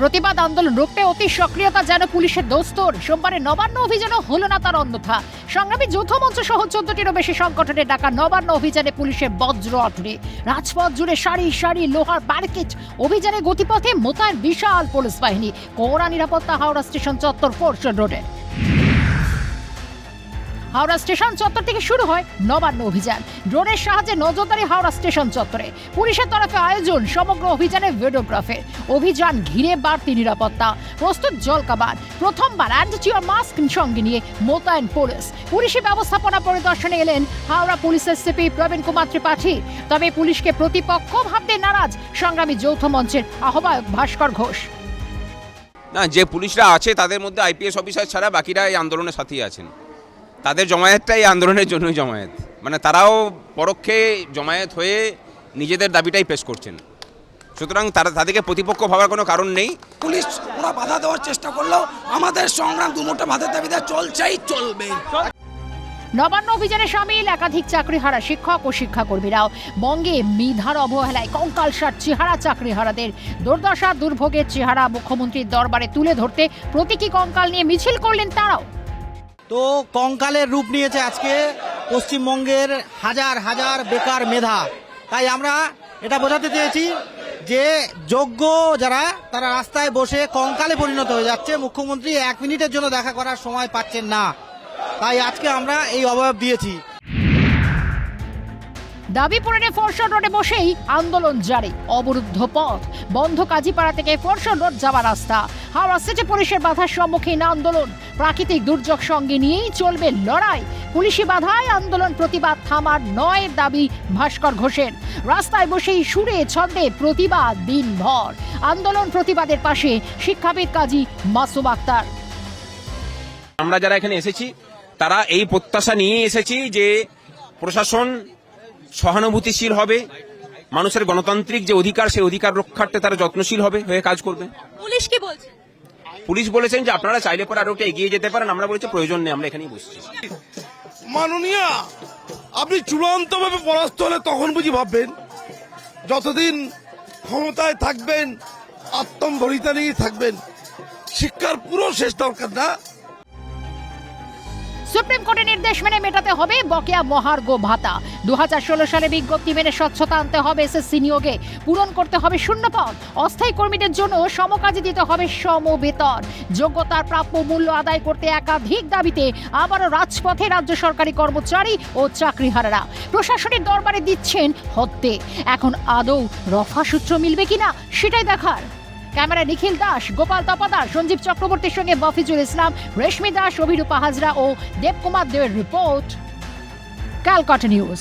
প্রতিবাদ আন্দোলন রুখতে অতি সক্রিয়তা যেন পুলিশের দোস্তর। সোমবারে নবান্ন অভিযানও হলো না তার অন্যথা। সংগ্রামী যৌথ মঞ্চ সহ চোদ্দটিরও বেশি সংগঠনের ডাকা নবান্ন অভিযানে পুলিশের বজ্র অটরি রাজপথ জুড়ে সারি সারি লোহার ব্যারিকেড অভিযানে গতিপথে মোতায়েন বিশাল পুলিশ বাহিনী। কড়া নিরাপত্তা হাওড়া স্টেশন চত্বর ফোর্স রোডে। হাওড়া স্টেশন চত্বর থেকে শুরু হয় নবান্ন অভিযান। ড্রোনের সাহায্যে নজরদারি হাওড়া স্টেশন চত্বরে। পুলিশের তরফে আয়োজন সমগ্র অভিযানের ভিডিওগ্রাফের অভিযান ঘিরে বাড়তি নিরাপত্তা, প্রস্তুত জলকাবার, প্রথমবার অ্যান্টিচিওর মাস্ক সঙ্গে নিয়ে মোতায়েন পুলিশ। পুলিশি ব্যবস্থাপনা পরিদর্শনে এলেন হাওড়া পুলিশের সিপি প্রবীণ কুমার ত্রিপাঠী। তবে পুলিশকে প্রতিপক্ষ ভাবতে নারাজ সংগ্রামী যৌথ মঞ্চের আহ্বায়ক ভাস্কর ঘোষ। না, যে পুলিশরা আছে, তাদের মধ্যে আইপিএস অফিসার ছাড়া বাকিরা এই আন্দোলনের সাথেই আছেন। তাদের জমায়েতটা এই আন্দোলনের জন্যই জমায়েত। মানে তারাও পরোক্ষে জমায়েত হয়ে নিজেদের দাবিটাই পেশ করছেন। সুতরাং তারা তাদেরকে প্রতিপক্ষ ভাবার কোনো কারণ নেই। পুলিশ ওরা বাধা দেওয়ার চেষ্টা করলেও আমাদের সংগ্রাম দুমোটা ভাতের দাবিতে চলছেই চলবে। নবান্ন অভিযানে সামিল একাধিক চাকরিহারা শিক্ষক ও শিক্ষাকর্মীরাও। বঙ্গে মিধার অবহেলায় কঙ্কালসার চেহারা চাকরিহারাদের। দুর্দশা দুর্ভোগের চেহারা মুখ্যমন্ত্রীর দরবারে তুলে ধরতে প্রতীকী কঙ্কাল নিয়ে মিছিল করলেন তারাও। তো কঙ্কালের রূপ নিয়েছে আজকে পশ্চিমবঙ্গের হাজার হাজার বেকার মেধা। তাই আমরা এটা বোঝাতে চেয়েছি যে যোগ্য যারা, তারা রাস্তায় বসে কঙ্কালে পরিণত হয়ে যাচ্ছে। মুখ্যমন্ত্রী এক মিনিটের জন্য দেখা করার সময় পাচ্ছেন না। তাই আজকে আমরা এই অবয়ব দিয়েছি। দাবি পূরণে ফোরশন রোডে বসেই আন্দোলন জারি। অবরুদ্ধ পথ। বন্ধ কাজীপাড়া থেকে ফোরশন রোড যাওয়ার রাস্তা। হাওড়া সিটি পুলিশের বাধার সম্মুখীন আন্দোলন। প্রাকৃতিক দুর্যোগ সঙ্গে নিয়েই চলবে লড়াই। পুলিশি বাধায় আন্দোলন প্রতিবাদ থামার নয় দাবি ভাস্কর ঘোষের। রাস্তায় বসেই সুরে ছন্দে প্রতিবাদ দিনভর। আন্দোলন প্রতিবাদের পাশে শিক্ষাবিদ কাজী মাসুম আক্তার। আমরা যারা এখানে এসেছি, তারা এই প্রত্যাশা নিয়ে এসেছি যে প্রশাসন সহানুভূতিশীল হবে মানুষের গণতান্ত্রিক যে অধিকার সেই অধিকার রক্ষার্থে তারা যত্নশীল হবে হয়ে কাজ করবে। পুলিশ কি বলছে? পুলিশ বলেছেন যে আপনারা চাইলে পরে আরও এগিয়ে যেতে পারেন আমরা বলেছি প্রয়োজন নেই আমরা এখানেই বসছি। মাননীয়া আপনি চূড়ান্তভাবে পরাস্ত হলে তখন বুঝি ভাববেন যতদিন ক্ষমতায় থাকবেন আত্মম্ভরিতা নিয়ে থাকবেন শিক্ষার পুরো শেষ দরকার না। সুপ্রিম কোর্টের নির্দেশ মেনে মেটাতে হবে বকেয়া মহার্ঘ ভাতা। দু সালে বিজ্ঞপ্তি মেনে স্বচ্ছতা আনতে হবে এসএসসি নিয়োগে। পূরণ করতে হবে শূন্য পদ অস্থায়ী কর্মীদের জন্য সমকাজে দিতে হবে সমবেতন। যোগ্যতার প্রাপ্য মূল্য আদায় করতে একাধিক দাবিতে আবারও রাজপথে রাজ্য সরকারি কর্মচারী ও চাকরিহারারা। প্রশাসনের দরবারে দিচ্ছেন হত্যে। এখন আদৌ রফা সূত্র মিলবে কিনা, সেটাই দেখার। ক্যামেরা নিখিল দাস, গোপাল তপাদার, সঞ্জীব চক্রবর্তীর সঙ্গে মফিজুল ইসলাম, রেশমি দাস, অভিরূপা হাজরা ও দেবকুমার দেবের রিপোর্ট। ক্যালকাটা নিউজ।